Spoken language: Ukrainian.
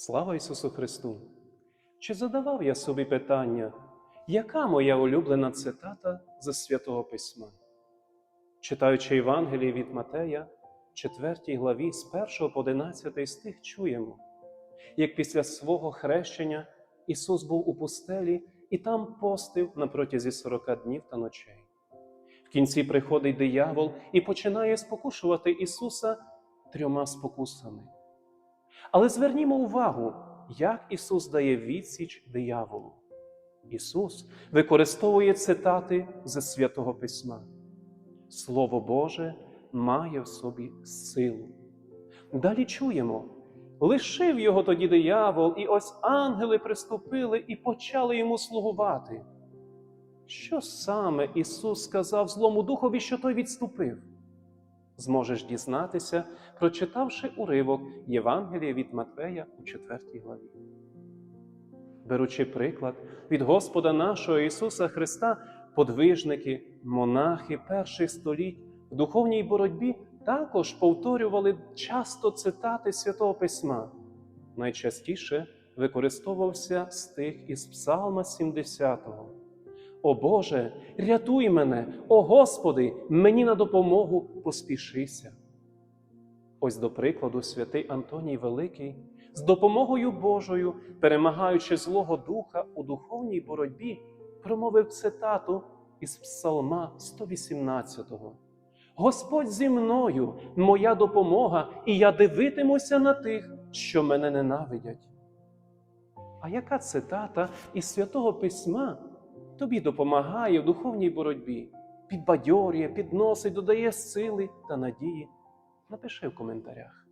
Слава Ісусу Христу! Чи задавав я собі питання, яка моя улюблена цитата з Святого Письма? Читаючи Євангеліє від Матея, 4 главі з 1 по 11 стих чуємо, як після свого хрещення Ісус був у пустелі і там постив на протязі 40 днів та ночей. В кінці приходить диявол і починає спокушувати Ісуса трьома спокусами. Але звернімо увагу, як Ісус дає відсіч дияволу. Ісус використовує цитати з Святого Письма. Слово Боже має в собі силу. Далі чуємо, лишив його тоді диявол, і ось ангели приступили і почали йому слугувати. Що саме Ісус сказав злому духові, що той відступив? Зможеш дізнатися, прочитавши уривок Євангелія від Матвея у 4 главі. Беручи приклад від Господа нашого Ісуса Христа, подвижники, монахи перших століть в духовній боротьбі також повторювали часто цитати Святого Письма. Найчастіше використовувався стих із Псалма 70-го. О Боже, рятуй мене, о Господи, мені на допомогу поспішися. Ось до прикладу, святий Антоній Великий, з допомогою Божою, перемагаючи Злого Духа у духовній боротьбі, промовив цитату із Псалма 118-го. Господь зі мною, моя допомога, і я дивитимуся на тих, що мене ненавидять. А яка цитата із святого Письма тобі допомагає в духовній боротьбі, підбадьорює, підносить, додає сили та надії? Напиши в коментарях.